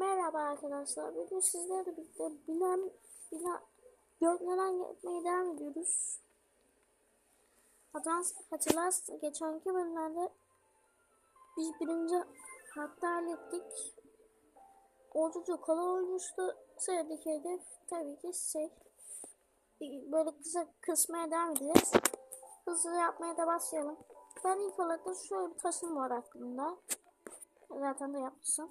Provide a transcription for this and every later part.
Merhaba arkadaşlar. Bugün sizlerle birlikte bina, bina gökdelen yapmaya devam ediyoruz. Hatans, hatırlarsınız geçenki bölümlerde biz birinci hatta hallettik. Oldukça kolay olmuştu. Sıradaki hedef tabii ki şey böyle kısa kısmaya devam edeceğiz. Hızlı yapmaya da başlayalım. Ben ilk olarak da şöyle bir taşım var aklımda. Zaten de yapmışım.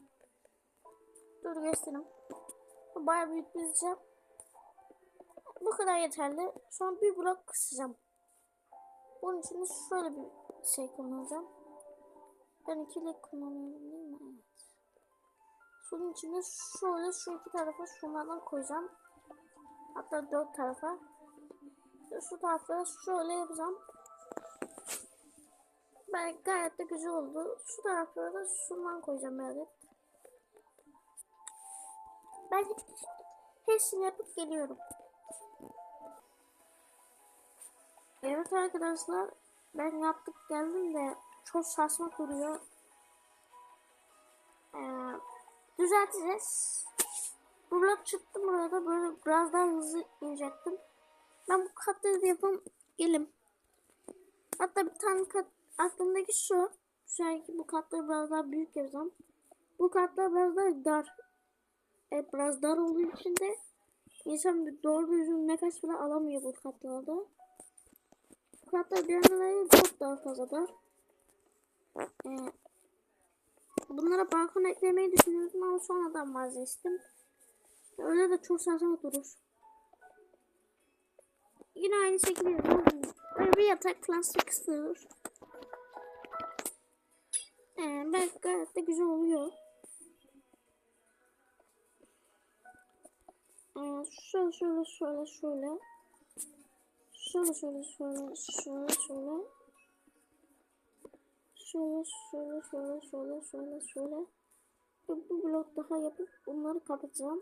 Dur göstereyim. Bu bayağı büyük bir. Bu kadar yeterli. Şu an bir blok kısacağım. Bunun için şöyle bir şey kullanacağım. Ben ikili kullanıyorum değil mi? Evet. Şunun içinde şöyle şu iki tarafa şunlardan koyacağım. Hatta dört tarafa. Şu tarafa şöyle yapacağım. Ben gayet de güzel oldu. Şu taraflara da şundan koyacağım evet. Ben hepsini yapıp geliyorum. Evet arkadaşlar ben yaptık geldim de çok saçma duruyor. Ee, düzelteceğiz. Bu blok çıktı burada böyle biraz daha hızlı inecektim. Ben bu katları da yapım gelim. Hatta bir tane kat aklımdaki şu. Şu bu katları biraz daha büyük yapacağım. Bu katlar biraz daha dar. Evet biraz dar olduğu için de insan doğru düzgün nefes bile alamıyor bu katlarda. Bu katlar diğerleri çok daha fazla dar. Ee, bunlara balkon eklemeyi düşünüyordum ama sonradan vazgeçtim. Öyle de çok saçma durur. Yine aynı şekilde. Böyle bir yatak falan sıkıştırılır. Ee, belki gayet de güzel oluyor. Şöyle şöyle şöyle şöyle. Şöyle şöyle şöyle şöyle şöyle. Şöyle şöyle şöyle şöyle şöyle şöyle. Ve bu blok daha yapıp bunları kapatacağım.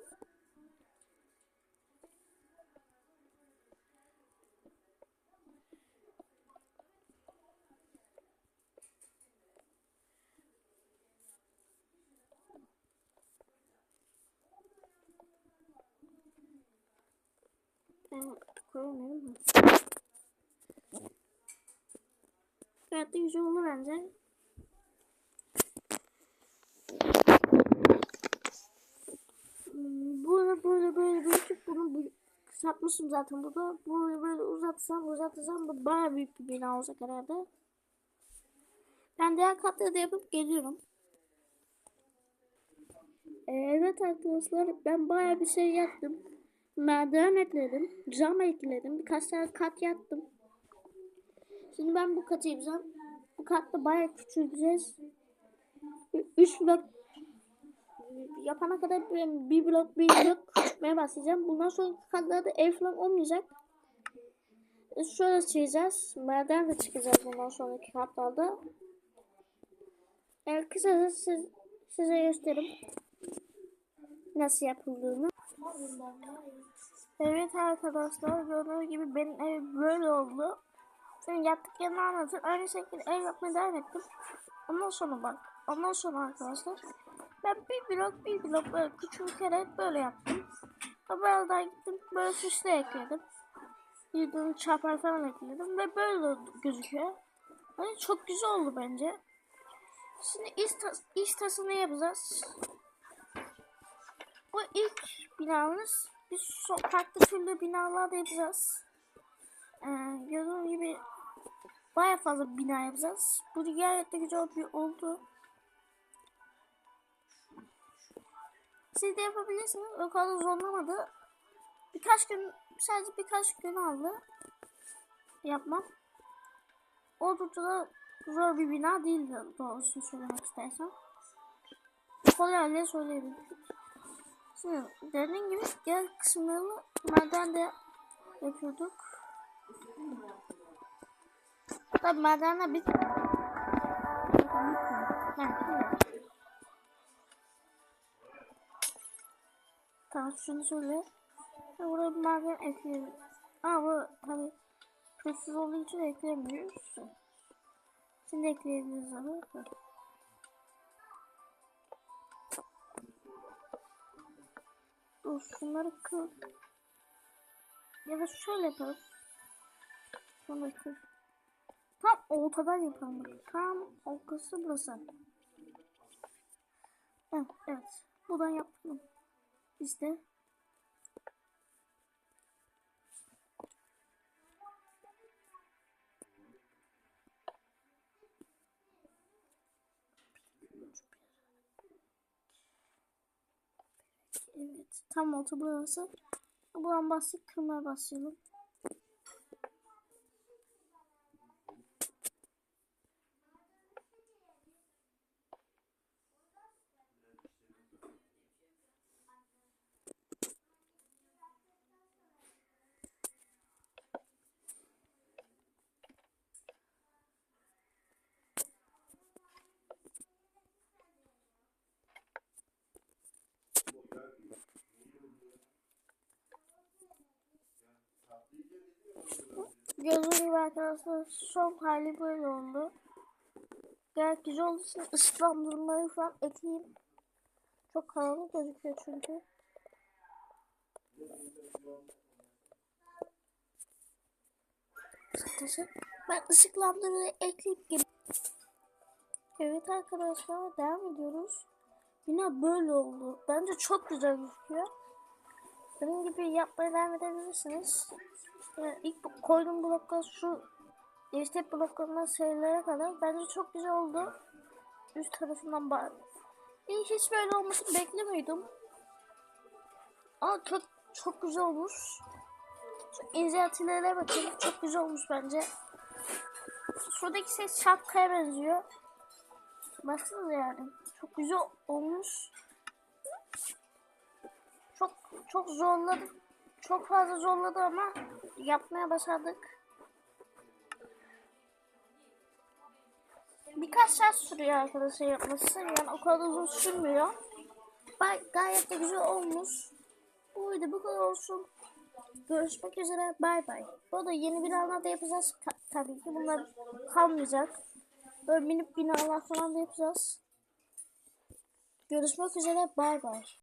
Evet, koyamıyorum mu? De güzel olur bence. Hmm, Böyle böyle böyle büyütüp bunu bu, kısaltmışım zaten burada. Böyle böyle uzatsam uzatsam bu bayağı büyük bir bina olacak herhalde. Ben diğer katları da yapıp geliyorum. Evet arkadaşlar ben bayağı bir şey yaptım. Merdiven ekledim. Cam ekledim. Birkaç tane kat yaptım. Şimdi ben bu katı yapacağım. Bu katta bayağı küçülteceğiz. Üç blok yapana kadar bir blok bir blok küçültmeye başlayacağım. Bundan sonra katlarda ev falan olmayacak. E, Şöyle çizeceğiz. Merdiven de çıkacağız bundan sonraki katlarda. Evet kısaca siz, size göstereyim nasıl yapıldığını. Evet arkadaşlar gördüğünüz gibi benim ev böyle oldu. Senin yaptıklarını anlatın. Aynı şekilde ev yapmaya devam ettim. Ondan sonra bak. Ondan sonra arkadaşlar ben bir blok bir blok böyle küçülterek böyle yaptım. Daha gittim böyle süslü ekledim. Yıldırım çarpar falan ekledim ve böyle gözüküyor. Yani çok güzel oldu bence. Şimdi iç, tas iç tasını yapacağız. Bu ilk binamız. Biz so- farklı türlü binalar da yapacağız. Ee, gördüğünüz gibi baya fazla bina yapacağız. Bu gayet de güzel bir oldu. Siz de yapabilirsiniz. O kadar zorlamadı. Birkaç gün, sadece birkaç gün aldı. Yapmam. Oldukça da zor bir bina değil doğrusunu söylemek istersem. Kolay söyleyebilirim. Şimdi dediğim gibi gel kısımlarını maden de yapıyorduk. Tabi madenle bit. Tamam şunu söyle. Buraya bir maden ekleyelim. Aa bu tabi pürüzsüz olduğu için ekleyemiyoruz. Şimdi ekleyebiliriz onu. Dur şunları kır. Ya da şöyle yapalım. Şunları kır. Tam ortadan yapalım. Tam ortası burası. Evet, evet. Buradan yapalım. İşte. Evet. Tam orta burası. Buradan bastık. Kırmaya başlayalım. Gördüğünüz gibi arkadaşlar son hali böyle oldu. Gayet güzel olduğu için ışıklandırmayı falan ekleyeyim. Çok karanlık gözüküyor çünkü. Arkadaşlar ben ışıklandırmayı ekleyip gel- Evet arkadaşlar devam ediyoruz. Yine böyle oldu. Bence çok güzel gözüküyor. Benim gibi yapmaya devam edebilirsiniz. Yani ilk bu- koyduğum bloklar şu step bloklarından sayılara kadar bence çok güzel oldu. Üst tarafından. İyi hiç böyle olmasını beklemiyordum. Ama çok çok güzel olmuş. Şu inceltilere bakın. Çok güzel olmuş bence. Şuradaki ses şapkaya benziyor. Baksanıza yani. Çok güzel olmuş. Çok çok zorladı. Çok fazla zorladı ama yapmaya başardık. Birkaç saat sürüyor arkadaşlar yapması. Yani o kadar uzun sürmüyor. Bay- gayet de güzel olmuş. Buydu bu kadar olsun. Görüşmek üzere. Bay bay. Bu arada yeni binalar da yapacağız. Ta- tabii ki bunlar kalmayacak. Böyle minik binalar falan da yapacağız. Görüşmek üzere. Bay bay.